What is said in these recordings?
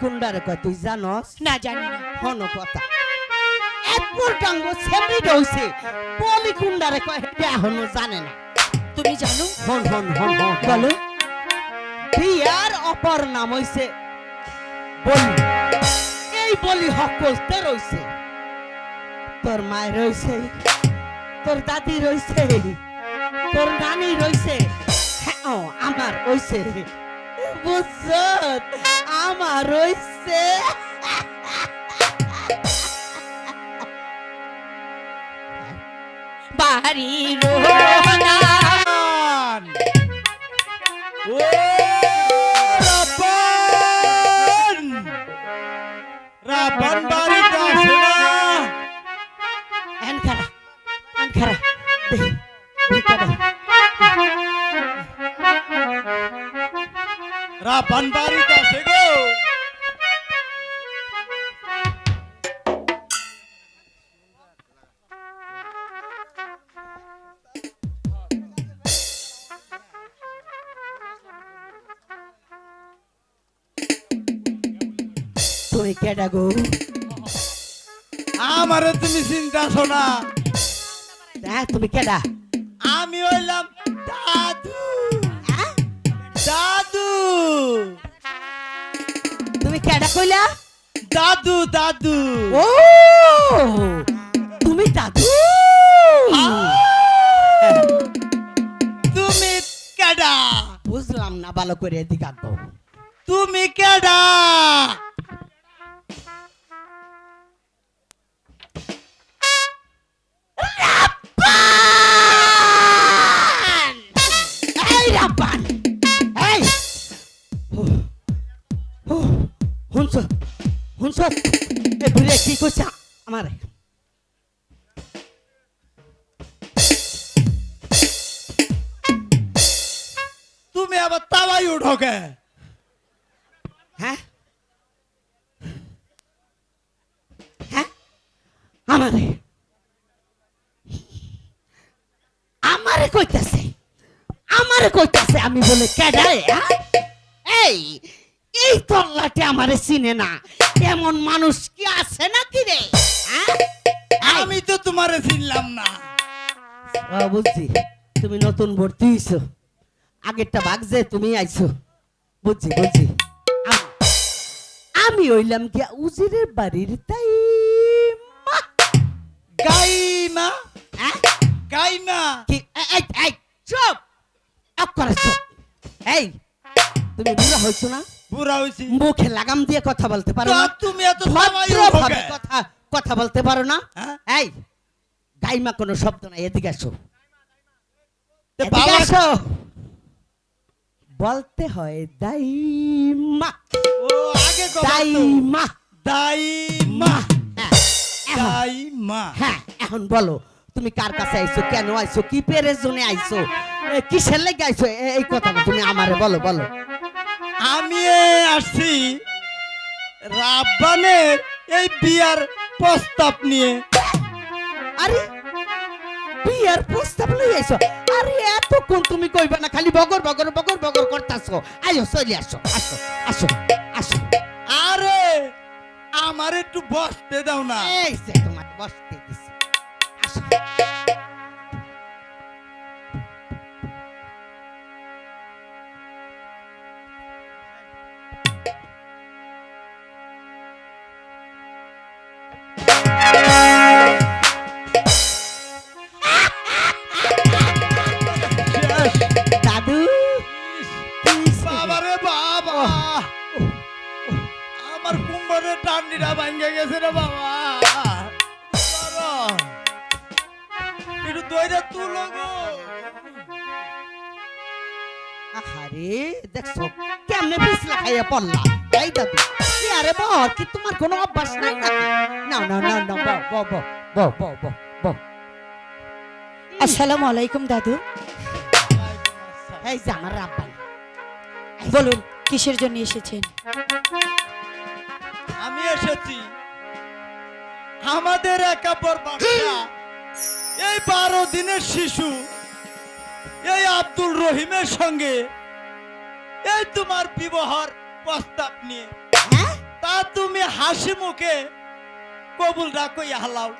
বলিকুন্ডারে কয় তুই জানস? না জানি না। হন কথা একবার ডাঙ্গ সেমরি দইছে বলিকুন্ডারে কয় এটা এখনও জানে না। তুমি জানো? হন হন হন হন বলো। বিয়ার অপর নাম হইছে বলি। এই বলি হকলতে রইছে। তোর মায় রইছে তোর দাদি রইছে তোর নানি রইছে। হ্যাঁ, আমার রইছে। বুঝছ? আমার রইছে বাড়ি রোনা ও রাপন বাড়িতে আসে না এন খারা দেখি দেখি কেডা? রাপন গো কেডা গো? আমারে তুমি চিন্তা শোনা হ্যাঁ তুমি কেডা? আমি হইলাম দাদু। হ্যাঁ? দাদু। তুমি কেডা কইলা? দাদু দাদু। ও তুমি দাদু? তুমি কেডা? বুঝলাম না ভালো করে এদিকে তুমি কেডা? হুনছ হুনছ এ বুড়ে কি কইছ আমারে তুমি আবার তাওয়াই উঠো হ্যাঁ? হ্যাঁ? আমারে আমারে কইতাছে। আমারে কইতাছে আমি বলে কেডারে হ্যাঁ? এই এই তল্লাটে আমারে চিনে না। এমন মানুষ কি আছে নাকি রে? হ্যাঁ? আমি তো তোমারে চিনলাম না। বুঝছি। তুমি নতুন ভর্তি হইছো। আগেরটা ভাগ যে তুমি আইছো। বুঝছি বুঝছি। আমি হইলাম কি উজিরের বাড়ির তাই মা। গাইমা হ্যাঁ? গাইমা কি? এই, চুপ! অফ করে চুপ। এই তুমি বুড়া হইছো না? বুড়া হইছি। মুখে লাগাম দিয়ে কথা বলতে পারো না। তুমি এত ভদ্রভাবে কথা কথা বলতে পারো না। হ্যাঁ? এই গাইমা কোনো শব্দ নাই এদিকে আসো। বলতে হয় দাইমা। ও আগে। দাইমা। দাইমা। হ্যাঁ, দাইমা। হ্যাঁ এখন বলো তুমি কার কাছে আইছো কেন আইছো কি পেরের জন্য আইছো কিসের লেগে আইছো এই কথাটা তুমি আমারে বলো বলো। আমি আসছি রাব্বানের এই বিয়ার প্রস্তাব নিয়ে। আরে বিয়ার প্রস্তাব লই আইছো? আরে এতক্ষণ তুমি কইবা না খালি বগর বগর বগর বগর করতাছো। আইও চলে আসো আসো আসো আসো। আরে আমার একটু বসতে দাও না। এই যে তোমাকে বসতে খাইয়ে আরে বর কি তোমার কোনো অভ্যাস নাই না না না না ব ব ব ব ব ব আসসালামু আলাইকুম দাদু। এই বলুন কিসের জন্য এসেছেন? আমি এসেছি। আমাদের একাপর বাচ্চা এই বারো দিনের শিশু। এই আব্দুল রহিমের সঙ্গে এই তোমার বিবাহর প্রস্তাব নিয়ে। তা তুমি হাসি মুখে কবুল রাখো হালাও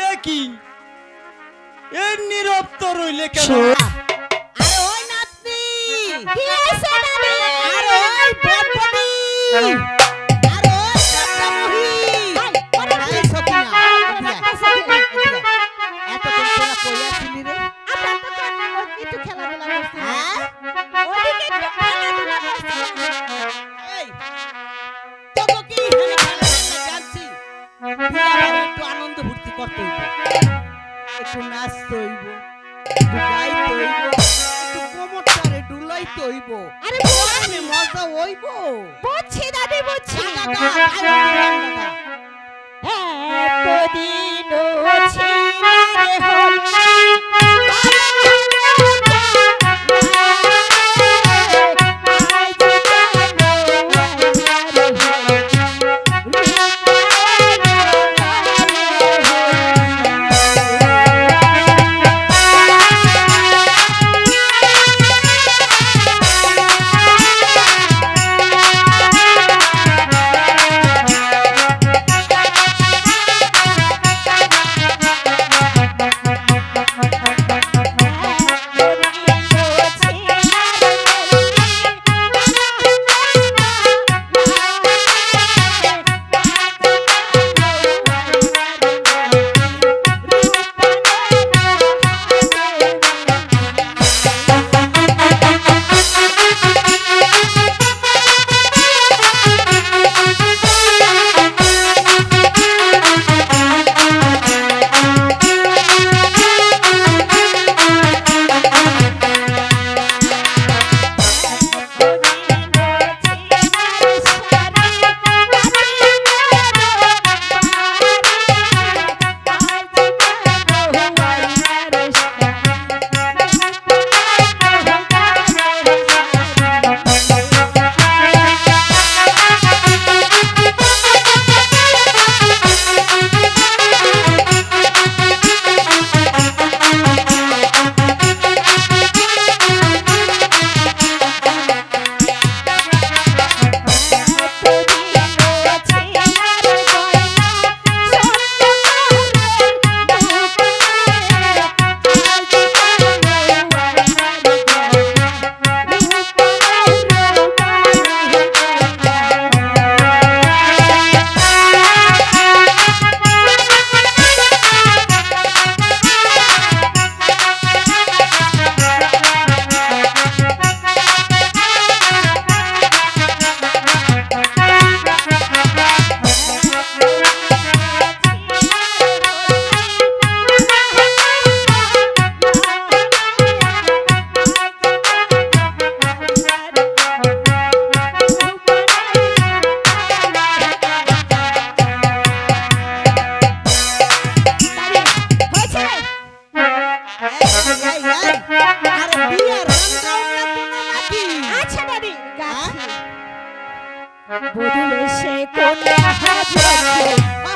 এ কি? এ নীরব তো রইলে কেন আরে হইব আরে আমি মজা হইব বুঝছি দাদি বুঝছি এতদিন ছিনারে হল